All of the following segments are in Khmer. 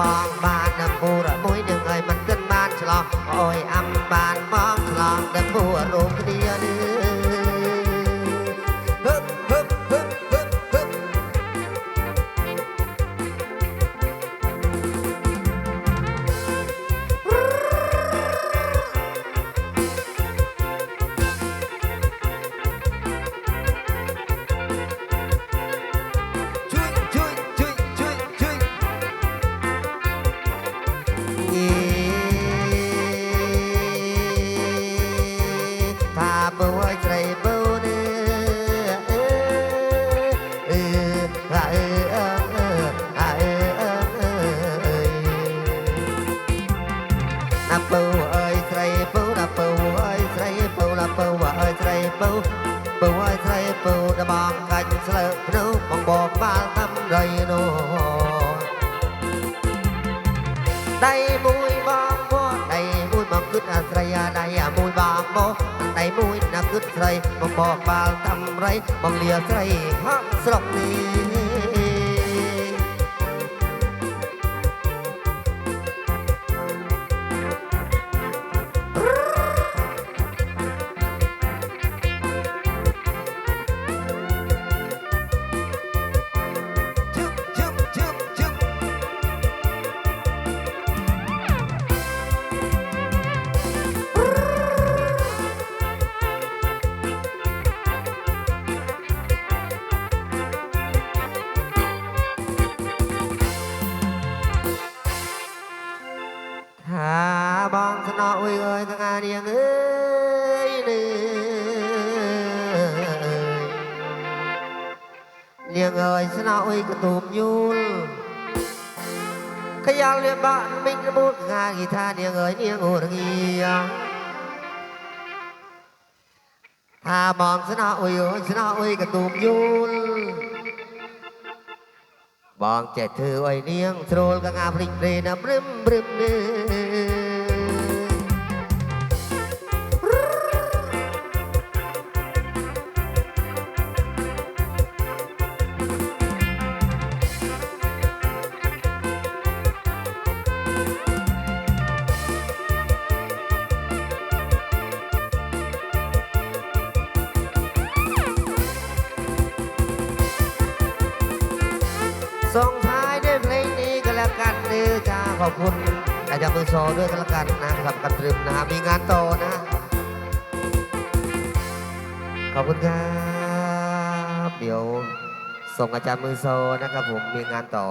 បងបានដល់ពូរមួយនឹងឲ្យมันគិនបានឆ្លងអូយអំបានបងឆ្លងដល់ពូរួមគ្នានេះហឹ ណាបើអើយស្រីបើណាបើអើយស្រីបើណាបើអើយស្រីបើបើអើយស្រីបើដបងកាច់ស្លើកភ្នូបងបបបាល់តាមរៃនោះដៃមួយបងមកដៃមួយមកគិតអាស្រ័យដៃមួយបងមកដៃមួយណាគិតស្រីមកបបាល់តាមរៃបងលាស្រីហក់ស្រុកនេះ បងស្នអុយអើយកានាងអើយនេះនាងអើយស្នអុយកទូមយូលខយ៉ាល់លៀបាក់មិញរមូតងាគីថានាងអើយនាងអូរងាថាបងស្នអុយអើយស្នអុយកទូមយូលបងចេះធ្វើឲ្យនាងស្រួលកងាភ្លេចព្រេណាព្រឹមព្រឹមនេះ ส่งท้ายด้วยเพลงนี้ก็แล้วกันเด้อจ้าขอบคุณอาจารย์มือโซด้วยก็แล้วกันนะครับกันตรึมนะมีงานต่อนะ ขอบคุณครับเดี๋ยวส่งอาจารย์มือโซนะครับผมมีงานต่อ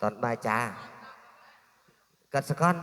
ตอนบ่ายจ้ากัดสกอน